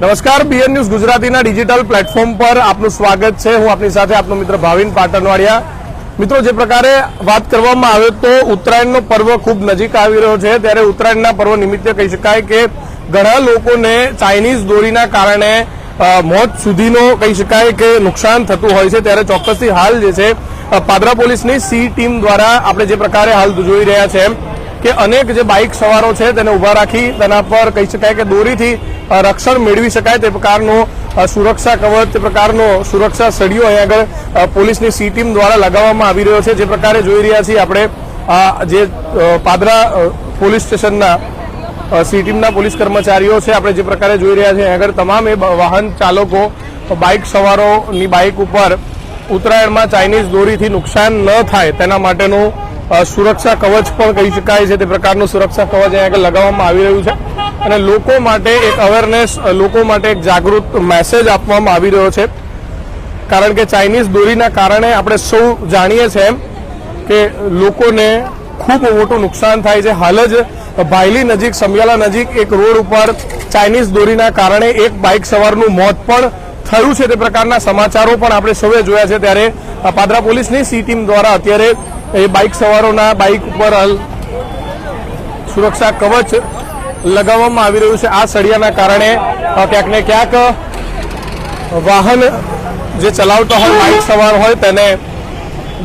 નમસ્કાર BN news ગુજરાતીના digital platform પર આપનું સ્વાગત છે. હું આપની સાથે આપનો મિત્ર ભાવિન પાટણવાડિયા. મિત્રો, જે પ્રકારે વાત કરવામાં આવે તો ઉત્તરાયણનો પર્વ ખૂબ નજીક આવી રહ્યો છે. ત્યારે ઉત્તરાયણના પર્વ નિમિત્તે કહી શકાય કે ઘણા લોકોને ચાઇનીઝ દોરીના કારણે મોત સુધીનો કહી શકાય કે નુકસાન થતું હોય છે. ત્યારે ચોક્કસથી હાલ જે છે પાદરા પોલીસની સી ટીમ દ્વારા આપણે જે પ્રકારે હાલ જોઈ રહ્યા છે કે અનેક જે બાઇક સવારો છે તેને ઊભા રાખી તેના પર કહી શકાય કે દોરીથી રક્ષણ મેળવી શકાય તે પ્રકારનો સુરક્ષા કવચ, તે પ્રકારનો સુરક્ષા સળીઓ અહીં આગળ પોલીસની સી ટીમ દ્વારા લગાવવામાં આવી રહ્યો છે. જે પ્રકારે જોઈ રહ્યા છીએ આપણે, આ જે પાદરા પોલીસ સ્ટેશનના સી ટીમના પોલીસ કર્મચારીઓ છે, આપણે જે પ્રકારે જોઈ રહ્યા છીએ. આગળ તમામ એ વાહન ચાલકો, બાઇક સવારોની બાઇક ઉપર ઉત્તરાયણમાં ચાઇનીઝ દોરીથી નુકસાન ન થાય તેના માટેનું સુરક્ષા કવચ પણ કહી શકાય છે તે પ્રકારનું સુરક્ષા કવચ અહીંયા આગળ લગાવવામાં આવી રહ્યું છે. અને લોકો માટે એક અવેરનેસ લોકો માટે એક જાગૃત મેસેજ આપવામાં આવી રહ્યો છે. કારણ કે ચાઇનીઝ દોરીના કારણે આપણે સૌ જાણીએ છીએ એમ કે લોકોને ખૂબ મોટું નુકસાન થાય છે. હાલ જ ભાયલી નજીક, સમિયાલા નજીક એક રોડ ઉપર ચાઇનીઝ દોરીના કારણે એક બાઇક સવારનું મોત પણ થયું છે તે પ્રકારના સમાચારો પણ આપણે સૌએ જોયા છે. ત્યારે પાદરા પોલીસની સી ટીમ દ્વારા અત્યારે એ બાઇક સવારોના બાઇક ઉપર સુરક્ષા કવચ લગાવવામાં આવી રહ્યું છે. આ સળિયાના કારણે ક્યાંક ને ક્યાંક વાહન જે ચલાવતા હોય, બાઇક સવાર હોય, તેને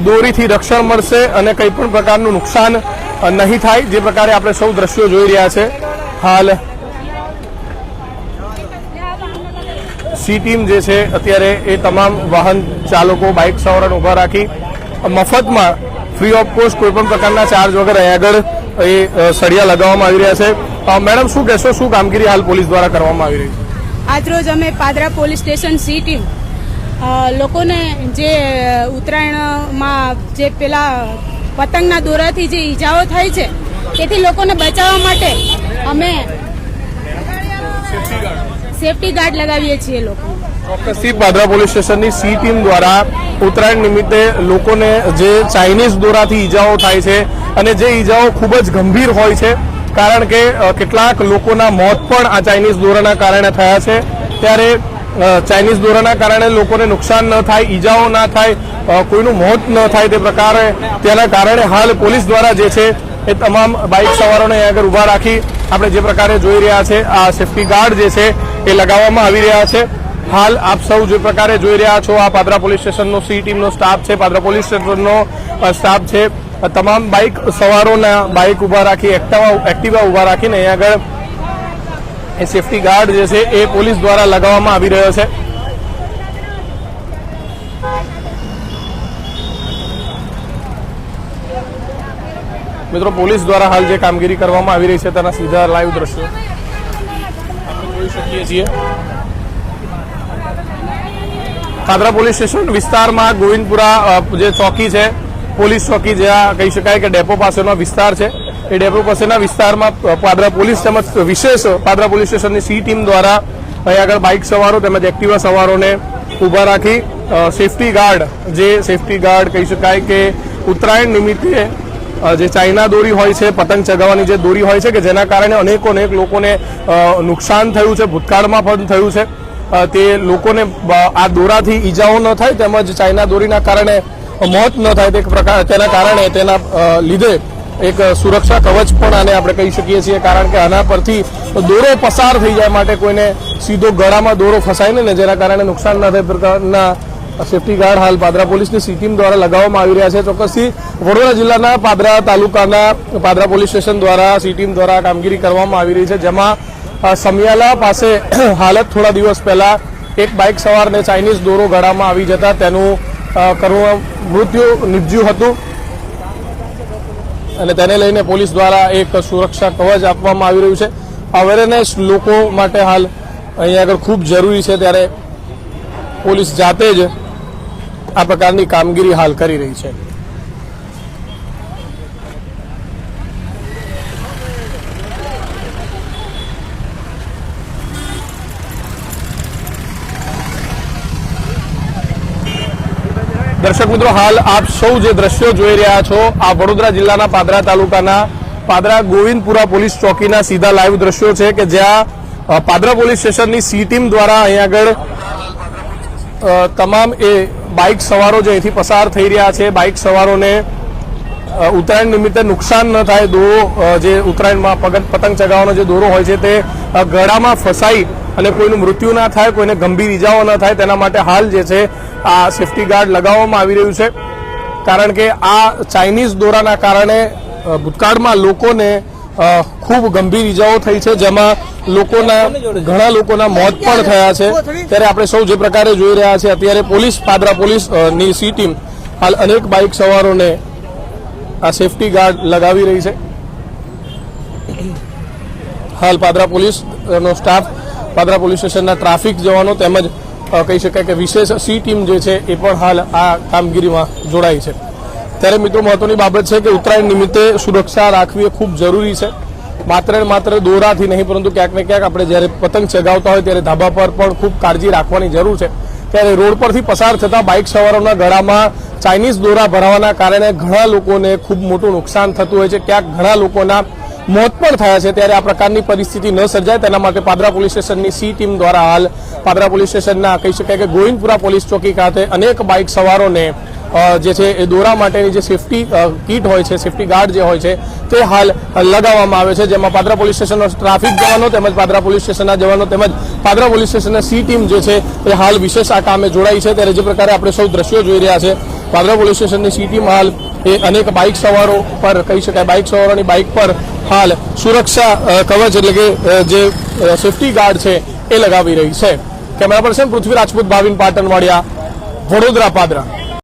દોરીથી રક્ષણ મળશે અને કંઈ પણ પ્રકારનું નુકસાન નહીં થાય. જે પ્રકારે આપણે સૌ દ્રશ્યો જોઈ રહ્યા છે. હાલ સી ટીમ જે છે, અત્યારે એ તમામ વાહન ચાલકો બાઇક સવારોને ઊભા રાખી, મફતમાં ફ્રી ઓફ કોસ્ટ કોઈપણ પ્રકારના ચાર્જ વગર આગળ એ સળિયા લગાવવામાં આવી રહ્યા છે. મેડમ શું કહેશો? શું કામગીરી હાલ પોલીસ દ્વારા કરવામાં આવી રહી છે? આજરોજ અમે Padra police station C team લોકોને જે ઉત્તરાયણમાં જે પેલા પતંગના દોરાથી જે ઈજાઓ થાય છે તેથી લોકોને બચાવવા માટે અમે સેફટી ગાર્ડ લગાવીએ છીએ લોકો. ચોક્કસથી પાદરા પોલીસ સ્ટેશનની સી ટીમ દ્વારા ઉત્તરાયણ નિમિત્તે લોકોને જે ચાઇનીઝ દોરાથી ઈજાઓ થાય છે અને જે ઈજાઓ ખૂબ જ ગંભીર હોય છે, કારણ કે કેટલાક લોકોના મોત પણ આ ચાઇનીઝ દોરાના કારણે થયા છે. ત્યારે ચાઇનીઝ દોરાના કારણે લોકોને નુકસાન ન થાય, ઈજાઓ ના થાય કોઈનું મોત ન થાય તે પ્રકારે તેના કારણે હાલ પોલીસ દ્વારા જે છે એ તમામ બાઇક સવારોને અહીં આગળ ઊભા રાખી આપણે જે પ્રકારે જોઈ રહ્યા છે, આ સેફટી ગાર્ડ જે છે એ લગાવવામાં આવી રહ્યા છે. હાલ આપ સૌ જે પ્રકારે જોઈ રહ્યા છો, આ પાદરા પોલીસ સ્ટેશનનો સી ટીમનો સ્ટાફ છે, પાદરા પોલીસ સ્ટેશનનો સ્ટાફ છે. તમામ બાઇક સવારોના બાઇક ઊભા રાખી, એક્ટિવા એક્ટિવા ઊભા રાખીને અહીં આગળ એ સેફટી ગાર્ડ જે છે એ પોલીસ દ્વારા લગાવવામાં આવી રહ્યો છે. મિત્રો, પોલીસ દ્વારા હાલ જે કામગીરી કરવામાં આવી રહી છે તેના સીધા લાઈવ દ્રશ્યો. આપણે જોઈ શકીએ છીએ. પાદરા પોલીસ સ્ટેશન વિસ્તારમાં ગોવિંદપુરા જે ચોકી છે, પોલીસ ચોકી જ્યાં કહી શકાય કે ડેપો પાસેનો વિસ્તાર છે. એ ડેપો પાસેના વિસ્તારમાં પાદરા પોલીસ તેમજ વિશેષ પાદરા પોલીસ સ્ટેશનની સી ટીમ દ્વારા અહીં આગળ બાઇક સવારો તેમજ એક્ટિવા સવારોને ઊભા રાખી સેફટી ગાર્ડ, જે સેફટી ગાર્ડ કહી શકાય કે ઉત્તરાયણ નિમિત્તે જે ચાઇના દોરી હોય છે, પતંગ ચગાવવાની જે દોરી હોય છે કે જેના કારણે અનેકો અનેક લોકોને નુકસાન થયું છે, ભૂતકાળમાં પણ થયું છે. તે લોકોને આ દોરાથી ઈજાઓ ન થાય તેમજ ચાઇના દોરીના કારણે મોત ન થાય તે પ્રકાર, તેના કારણે, તેના લીધે એક સુરક્ષા કવચ પણ આને આપણે કહી શકીએ છીએ કારણ કે આના પરથી દોરો પસાર થઈ જાય માટે કોઈને સીધો ગળામાં દોરો ફસાય ને જેના કારણે નુકસાન ન થાય પ્રકારના સેફટી ગાર્ડ હાલ પાદરા પોલીસની સી ટીમ દ્વારા લગાવવામાં આવી રહ્યા છે. ચોક્કસથી વડોદરા જિલ્લાના પાદરા તાલુકાના પાદરા પોલીસ સ્ટેશન દ્વારા સી ટીમ દ્વારા કામગીરી કરવામાં આવી રહી છે, જેમાં સમિયાલા પાસે હાલત થોડા દિવસ પહેલા એક બાઇક સવારને ચાઇનીઝ દોરો ગળામાં આવી જતા તેનું કરુણ મૃત્યુ નિપજ્યું હતું. અને તેને લઈને પોલીસ દ્વારા એક સુરક્ષા કવચ આપવામાં આવી રહ્યું છે. અવેરનેસ લોકો માટે હાલ અહીંયા આગળ ખૂબ જરૂરી છે ત્યારે પોલીસ જાતે જ આ પ્રકારની કામગીરી હાલ કરી રહી છે. દર્શક મિત્રો, હાલ આપ સૌ જે દ્રશ્યો જોઈ રહ્યા છો, આ વડોદરા જિલ્લાના પાદરા તાલુકાના પાદરા ગોવિંદપુરા પોલીસ ચોકીના સીધા લાઈવ દ્રશ્યો છે કે જ્યાં પાદરા પોલીસ સ્ટેશનની સી ટીમ દ્વારા અહીં આગળ તમામ એ બાઇક સવારો જે અહીંથી પસાર થઈ રહ્યા છે, બાઇક સવારોને ઉત્તરાયણ નિમિત્તે નુકસાન ન થાય, દોરો જે ઉત્તરાયણમાં પતંગ ચગાવવાનો જે દોરો હોય છે તે ગળામાં ફસાઈ અને કોઈનું મૃત્યુ ના થાય, કોઈને ગંભીર ઈજાઓ ન થાય, તેના માટે હાલ જે છે આ સેફટી ગાર્ડ લગાવવામાં આવી રહ્યું છે. કારણ કે આ ચાઇનીઝ દોરાના કારણે ભૂતકાળમાં લોકોને ખૂબ ગંભીર ઈજાઓ થઈ છે. જેમાં લોકોના, ઘણા લોકોના મોત પણ થયા છે. ત્યારે આપણે સૌ જે પ્રકારે જોઈ રહ્યા છે અત્યારે પોલીસ, પાદરા પોલીસની સી ટીમ હાલ અનેક બાઇક સવારોને આ સેફટી ગાર્ડ લગાવી રહી છે. હાલ પાદરા પોલીસનો સ્ટાફ, પાદરા પોલીસ સ્ટેશનના ટ્રાફિક જવાનો તેમજ કહી શકાય કે વિશેષ સી ટીમ જે છે એ પણ હાલ આ કામગીરીમાં જોડાઈ છે. ત્યારે મિત્રો મહત્વની બાબત છે કે ઉત્તરાયણ નિમિત્તે સુરક્ષા રાખવી ખૂબ જરૂરી છે. માત્ર ને માત્ર દોરાથી નહીં, પરંતુ ક્યાંક ને ક્યાંક આપણે જ્યારે પતંગ ચગાવતા હોય ત્યારે ધાબા પર પણ ખૂબ કાળજી રાખવાની જરૂર છે. ત્યારે રોડ પરથી પસાર થતા બાઇક સવારોના ગળામાં ચાઇનીઝ દોરા ભરાવાના કારણે ઘણા લોકોને ખૂબ મોટું નુકસાન થતું હોય છે. ક્યાંક ઘણા લોકોના મોત પણ થયા છે. ત્યારે આ પ્રકારની પરિસ્થિતિ ન સર્જાય. તેના માટે પાદરા પોલીસ સ્ટેશનની સી ટીમ દ્વારા હાલ પાદરા પોલીસ સ્ટેશનના કહી શકાય કે ગોવિંદપુરા પોલીસ ચોકી ખાતે અનેક બાઇક સવારોને જે છે એ દોરા માટેની જે સેફટી કીટ હોય છે, સેફટી ગાર્ડ જે હોય છે, તે હાલ લગાવવામાં આવે છે. જેમાં પાદરા પોલીસ સ્ટેશનનો ટ્રાફિક જવાનો તેમજ પાદરા પોલીસ સ્ટેશનના જવાનો તેમજ પાદરા પોલીસ સ્ટેશનના સી ટીમ જે છે એ હાલ વિશેષ આ કામે જોડાઈ છે. ત્યારે જે પ્રકારે આપણે સૌ દ્રશ્યો જોઈ રહ્યા છે, પાદરા પોલીસ સ્ટેશનની સી ટીમ હાલ એ અનેક બાઇક સવારો પર, કહી શકાય બાઇક સવારોની બાઇક પર હાલ સુરક્ષા કવચ એટલે કે જે સેફટી ગાર્ડ છે એ લગાવી રહી છે. Camera person Prithvi Rajput Bhavin Patanwadiya Vadodara Padra.